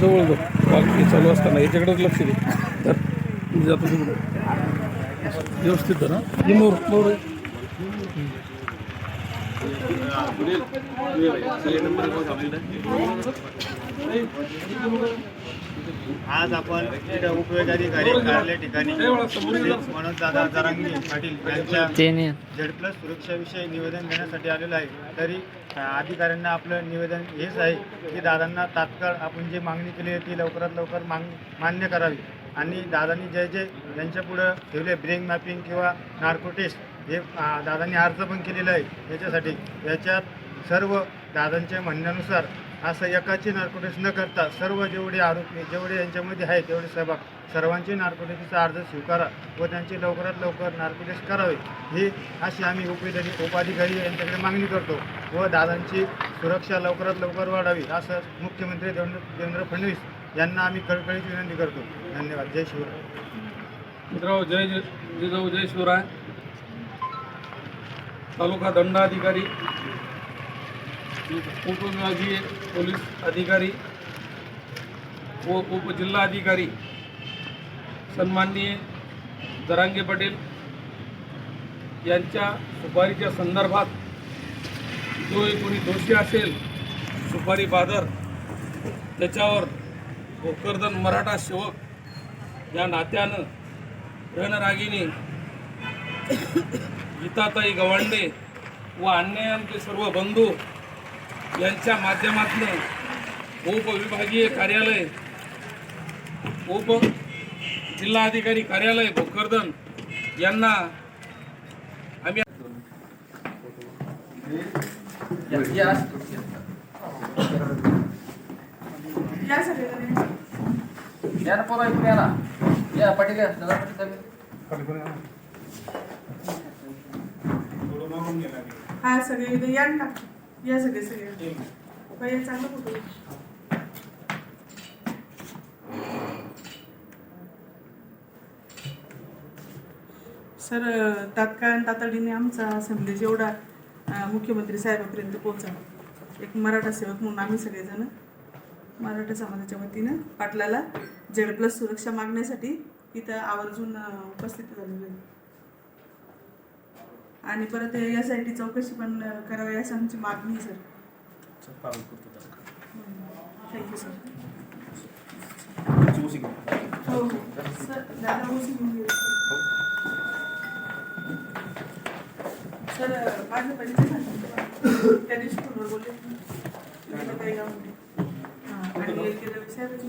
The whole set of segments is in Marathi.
जवळ जाऊ बाकी चालू असताना याच्याकडेच लक्ष दे तर मी जातो तिकडे व्यवस्थित धर ना हे मोर मोर आहे. आज आपण इथं उपयोग अधिकारी कार्यालय ठिकाणी मनोज दादा जरांगी पाटील यांच्या झेड प्लस सुरक्षाविषयी निवेदन देण्यासाठी आलेलो आहे. तरी अधिकाऱ्यांना आपलं निवेदन हेच आहे की दादांना तात्काळ आपण जी मागणी केली आहे ती लवकरात लवकर माग मान्य करावी. आणि दादांनी जे जे यांच्या पुढं ठेवले ब्रेन मॅपिंग किंवा नार्को टेस्ट हे दादांनी अर्ज पण केलेला आहे याच्यासाठी. याच्यात सर्व दादांच्या म्हणण्यानुसार असं एकाची नार्कोटिक्स न करता सर्व जेवढे आरोपी जेवढे यांच्यामध्ये आहेत तेवढे सहभाग सर्वांचे नार्कोटिक्सचा अर्ज स्वीकारा व त्यांची लवकरात लवकर नार्कोटिक्स करावे. ही अशी आम्ही उपेधारी उपाधिकारी यांच्याकडे मागणी करतो व दादांची सुरक्षा लवकरात लवकर वाढावी असं मुख्यमंत्री देवेंद्र देवेंद्र फडणवीस यांना आम्ही कळकळीची विनंती करतो. धन्यवाद. जय शिवराय. मित्रांनो जय जय जिजाऊ जय शिवराय. तालुका दंडाधिकारी उपविभागीय पोलीस अधिकारी व उपजिल्हाधिकारी सन्माननीय दरांगे पटेल यांच्या सुपारीच्या संदर्भात जो कोणी दोषी असेल सुपारी बादर त्याच्यावर भोकरदन मराठा सेवक या नात्यानं रणरागिनी गीताताई गवांडे व अन्य आमचे सर्व बंधू यांच्या माध्यमातून उपविभागीय कार्यालय उप जिल्हाधिकारी कार्यालय भोकरदन यांना आम्ही या पाटील या दादा पाटील हा सगळे इथे या सगळे सगळे. पहिले चांगलं फोटो सर तात्काळ तातडीने आमचा संदेश एवढा मुख्यमंत्री साहेबापर्यंत पोहोचा एक मराठा सेवक म्हणून आम्ही सगळेजण मराठा समाजाच्या वतीनं पाटलाला जेड प्लस सुरक्षा मागण्यासाठी इथं आवर्जून उपस्थित झालेलो आहे. आणि परत एस आय टी चौकशी पण करावी असं आमची मागणी आहे, सर. थँक्यू सर हो हो. सर दादा गेले. सर माझं सांगतो त्या दिवशी फोनवर बोलले. गावामध्ये. हां आणि रवी साहेबच.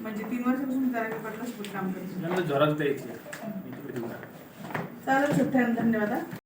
म्हणजे तीन वर्षापासून पटला सोबत काम करतो जोरात द्यायची चालेल सर धन्यवाद